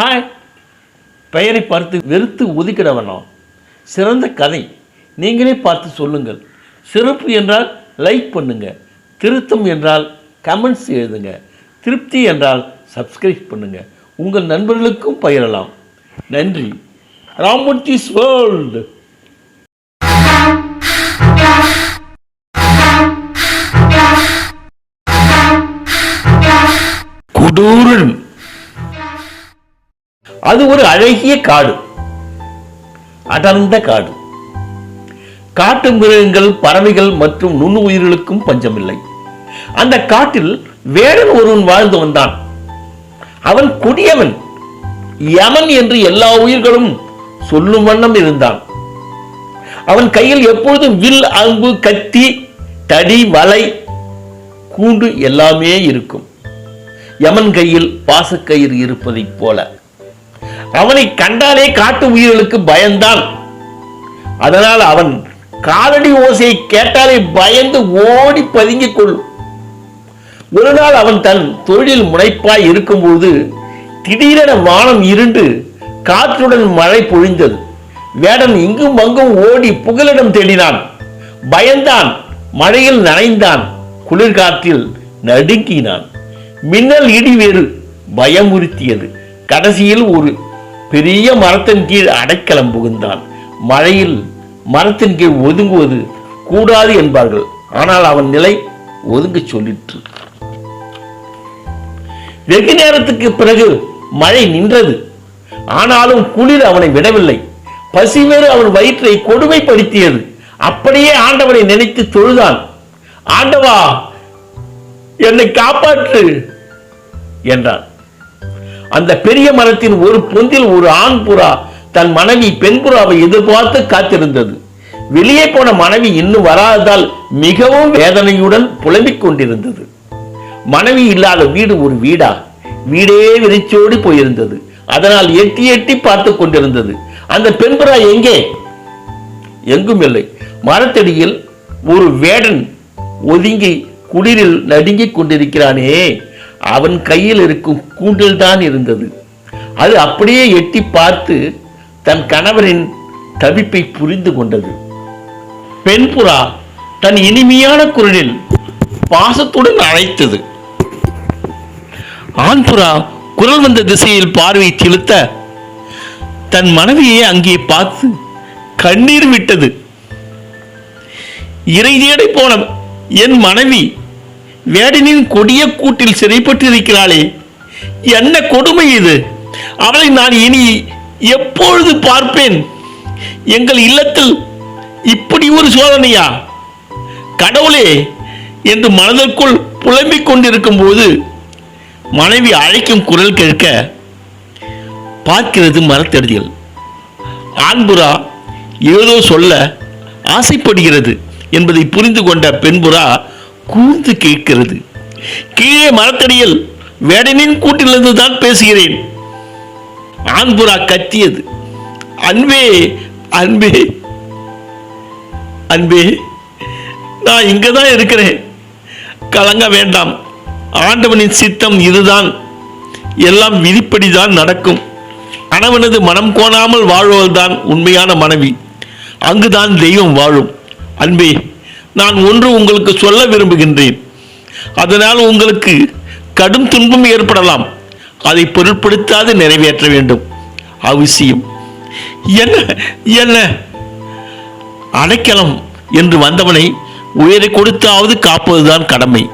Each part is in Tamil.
ஹாய் பெயரை பார்த்து வெறுத்து ஒதுக்கிட சிறந்த கதை. நீங்களே பார்த்து சொல்லுங்கள். சிறப்பு என்றால் லைக் பண்ணுங்க. திருத்தம் என்றால் கமெண்ட்ஸ் எழுதுங்க. திருப்தி என்றால் சப்ஸ்கிரைப் பண்ணுங்க. உங்கள் நண்பர்களுக்கும் பயிரலாம். நன்றி. ராமூர்த்திஸ் வேர்ல்டு. கொடூரன். அது ஒரு அழகிய காடு. அடர்ந்த காடு. காட்டு மிருகங்கள் பறவைகள் மற்றும் நுண்ணுயிர்களுக்கும் பஞ்சமில்லை. அந்த காட்டில் வேடன் ஒருவன் வாழ்ந்து வந்தான். அவன் கொடியவன். யமன் என்று எல்லா உயிர்களும் சொல்லும் வண்ணம் இருந்தான். அவன் கையில் எப்பொழுதும் வில் அம்பு கத்தி தடி வலை கூண்டு எல்லாமே இருக்கும். யமன் கையில் பாசக்கயிறு இருப்பதைப் போல. அவனை கண்டாலே காட்டு உயிர்களுக்கு பயந்தான். அதனால் அவன் காலடி ஓசையை கேட்டாலே பயந்து ஓடி பதுங்கிக் கொள்ளும் ஒரு நாள் அவன் தன் தொழிலில் முனைப்பாய் இருக்கும்போது திடீரென வானம் இருண்டு காற்றுடன் மழை பொழிந்தது. வேடன் இங்கும் அங்கும் ஓடி புகலிடம் தேடினான். பயந்தான் மழையில் நனைந்தான் குளிர்காற்றில் நடுங்கினான். மின்னல் இடி வேறு பயமுறுத்தியது. கடைசியில் ஒரு பெரிய மரத்தின் கீழ் அடைக்கலம் புகுந்தான். மழையில் மரத்தின் கீழ் ஒதுங்குவது கூடாது என்பார்கள். ஆனால் அவன் நிலை ஒதுங்க சொல்லிற்று. வெகு நேரத்துக்கு பிறகு மழை நின்றது. ஆனாலும் குளிர் அவனை விடவில்லை. பசி வேறு அவன் வயிற்றை கொடுமைப்படுத்தியது. அப்படியே ஆண்டவனை நினைத்து தொழுதான். ஆண்டவா என்னை காப்பாற்று என்றான். அந்த பெரிய மரத்தின் ஒரு பொந்தில் ஒரு ஆண் புறா தன் மனைவி பெண் புறாவை எதிர்பார்த்து காத்திருந்தது. வெளியே போன மனைவி இன்னும் வராததால் மிகவும் வேதனையுடன் புலம்பிக் கொண்டிருந்தது. மனைவி இல்லாத வீடு ஒரு வீடா? வீடே விரிச்சோடி போயிருந்தது. அதனால் எட்டி எட்டி பார்த்து கொண்டிருந்தது. அந்த பெண்புறா எங்கே? எங்கும் இல்லை மரத்தடியில் ஒரு வேடன் ஒதுங்கி குளிரில் நடுங்கிக் கொண்டிருக்கிறானே. அவன் கையில் இருக்கும் கூண்டில் தான் இருந்தது. அது அப்படியே எட்டி பார்த்து தன் கணவரின் தவிப்பை புரிந்து கொண்டது. பெண் புறா தன் இனிமையான குரலில் பாசத்துடன் அழைத்தது. ஆண் புறா குரல் வந்த திசையில் பார்வையை செலுத்த தன் மனைவியை அங்கே பார்த்து கண்ணீர் விட்டது. இறை தேடி போன என் மனைவி வேடனின் கொடிய கூட்டில் சிறைப்பட்டிருக்கிறாளே. என்ன கொடுமை இது? அவளை நான் இனி எப்பொழுது பார்ப்பேன்? எங்கள் இல்லத்தில் இப்படி ஒரு சோதனையா? கடவுளே என்று மனதிற்குள் புலம்பிக் கொண்டிருக்கும் போது மனைவி அழைக்கும் குரல் கேட்க பார்க்கிறது மரத்தடிகள். ஆண்புறா ஏதோ சொல்ல ஆசைப்படுகிறது என்பதை புரிந்து கொண்ட பெண்புறா கூர்ந்து கேட்கிறது. கீழே மரத்தடியில் வேடனின் கூட்டிலிருந்து தான் பேசுகிறேன். ஆண்புறா கத்தியது. அன்பே அன்பே அன்பே நான் இங்கே தான் இருக்கிறேன். கலங்க வேண்டாம். ஆண்டவனின் சித்தம் இதுதான். எல்லாம் விதிப்படிதான் நடக்கும். கணவனது மனம் கோணாமல் வாழ்வதுதான் உண்மையான மனைவி. அங்குதான் தெய்வம் வாழும். அன்பே நான் ஒன்று உங்களுக்கு சொல்ல விரும்புகின்றேன். அதனால் உங்களுக்கு கடும் துன்பம் ஏற்படலாம். அதை பொருட்படுத்தாது நிறைவேற்ற வேண்டும். அவசியம். என்ன என்ன? அடைக்கலம் என்று வந்தவனை உயிரை கொடுத்தாவது காப்பதுதான் கடமை.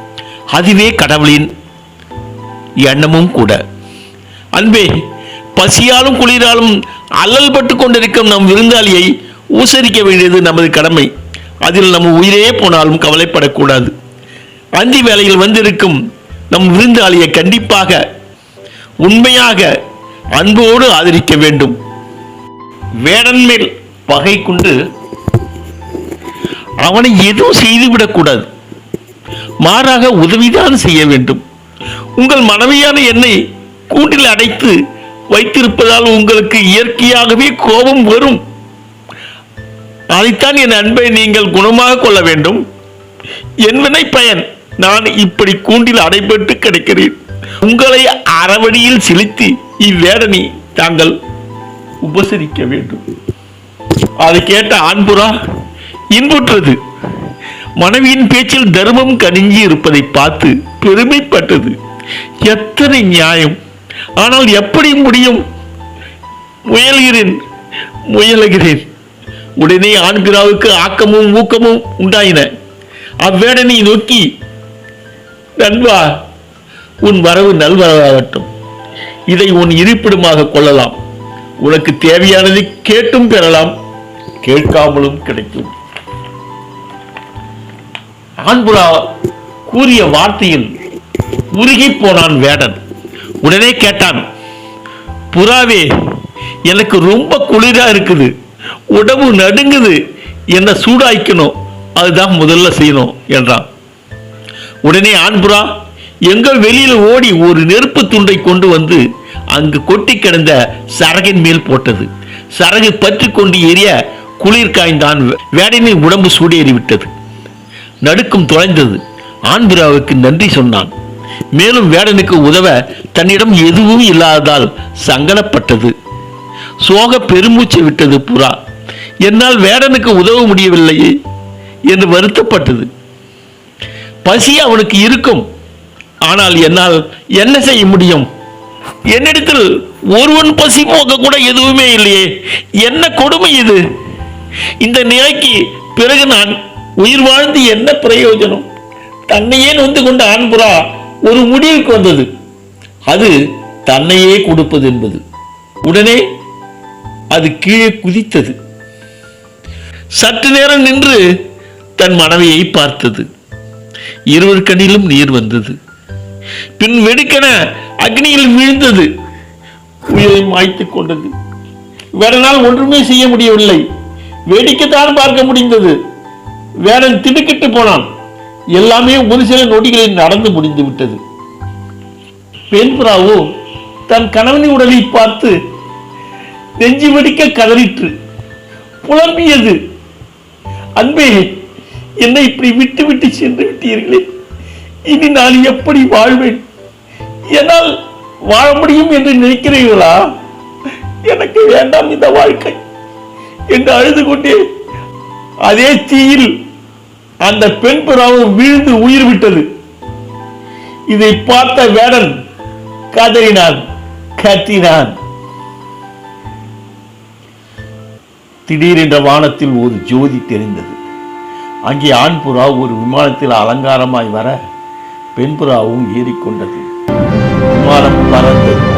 அதுவே கடவுளின் எண்ணமும் கூட. அன்பே பசியாலும் குளிராலும் அல்லல்பட்டு கொண்டிருக்கும் நம் விருந்தாளியை ஊசரிக்க வேண்டியது நமது கடமை. அதில் நம்ம உயிரே போனாலும் கவலைப்படக்கூடாது. அந்தி வேலையில் வந்திருக்கும் நம் விருந்தாளியை கண்டிப்பாக உண்மையாக அன்போடு ஆதரிக்க வேண்டும். வேடன்மேல் பகை கொண்டு அவனை எதுவும் செய்துவிடக்கூடாது. மாறாக உதவிதான் செய்ய வேண்டும். உங்கள் மனைவியான என்னை கூண்டில் அடைத்து வைத்திருப்பதால் உங்களுக்கு இயற்கையாகவே கோபம் வரும். அதைத்தான் என் அன்பை நீங்கள் குணமாக கொள்ள வேண்டும். என்பனை பயன் நான் இப்படி கூண்டில் அடைபட்டு கிடைக்கிறேன். உங்களை அறவழியில் செலுத்தி இவ்வேடனை தாங்கள் உபசரிக்க வேண்டும். அதை கேட்ட ஆண்புறா இன்புற்றது. மனைவியின் பேச்சில் தர்மம் கனிஞ்சி இருப்பதை பார்த்து பெருமைப்பட்டது. எத்தனை நியாயம். ஆனால் எப்படி முடியும்? முயல்கிறேன் முயலுகிறேன். உடனே ஆண்பிராவுக்கு ஆக்கமும் ஊக்கமும் உண்டாயின. அவ்வேடனை நோக்கி நண்பா உன் வரவு நல்வரவாகட்டும். இதை உன் இருப்பிடமாக கொள்ளலாம். உனக்கு தேவையானதை கேட்டும் பெறலாம். கேட்காமலும் கிடைக்கும். ஆண்புலா கூறிய வார்த்தையில் உருகி போனான் வேடன். உடனே கேட்டான் புறாவே எனக்கு ரொம்ப குளிரா இருக்குது. உடம்பு நடுங்குது என்ன சூடாய்க்கணும் அதுதான் முதல்ல செய்யணும் என்றான். உடனே ஆண்புறா எங்க வெளியில் ஓடி ஒரு நெருப்பு துண்டை கொண்டு வந்து அங்கு கொட்டி கிடந்த சரகின் மேல் போட்டது. சரகு பற்றி கொண்டு எரிய குளிர் காய்ந்தான் வேடனின் உடம்பு சூடேறி விட்டது. நடுக்கம் தொலைந்தது. ஆண்பிராவுக்கு நன்றி சொன்னான். மேலும் வேடனுக்கு உதவ தன்னிடம் எதுவும் இல்லாததால் சங்கடப்பட்டது. சோக பெருமூச்சு விட்டது புறா. என்னால் வேடனுக்கு உதவ முடியவில்லையே என்று வருத்தப்பட்டது. பசி அவனுக்கு இருக்கும். ஆனால் என்னால் என்ன செய்ய முடியும்? என்னிடத்தில் ஒருவன் பசி போக கூட எதுவுமே இல்லையே. என்ன கொடுமை இது? இந்த நிலைக்கு பிறகு நான் உயிர் வாழ்ந்து என்ன பிரயோஜனம்? தன்னையே நொந்து கொண்ட ஆண்புறா ஒரு முடிவுக்கு வந்தது. அது தன்னையே கொடுப்பது என்பது. உடனே கீழே குதித்தது. சற்று நேரம் நின்று தன் மனைவியை பார்த்தது. இருவர் கண்ணிலும் நீர் வந்தது. பின் வெடுக்கென அக்னியில் வீழ்ந்தது. உயிரை மாய்த்துக் கொண்டது. வேடனால் ஒன்றுமே செய்ய முடியவில்லை. வேடிக்கைத்தான் பார்க்க முடிந்தது. வேடன் திடுக்கிட்டு போனான். எல்லாமே ஒரு சில நொடிகளில் நடந்து முடிந்து விட்டது பெண் புறாவோ தன் கணவனின் உடலை பார்த்து நெஞ்சு வெடிக்க கதறிற்று. புலம்பியது அன்பே என்னை இப்படி விட்டு விட்டு சென்று விட்டீர்களே. இனி நான் எப்படி வாழ்வேன்? என்னால் வாழ முடியும் என்று நினைக்கிறீர்களா? எனக்கு வேண்டாம் இந்த வாழ்க்கை. என்று அழுது கொண்டே அதே தீயில் அந்த பெண் புறாவும் வீழ்ந்து உயிர் விட்டது. இதை பார்த்த வேடன் கதறினான் கத்தினான். திடீரென்ற வானத்தில் ஒரு ஜோதி தெரிந்தது. அங்கே ஆண் புறா ஒரு விமானத்தில் அலங்காரமாய் வர பெண் புறாவும் ஏறிக்கொண்டது. விமானம் பறந்தது.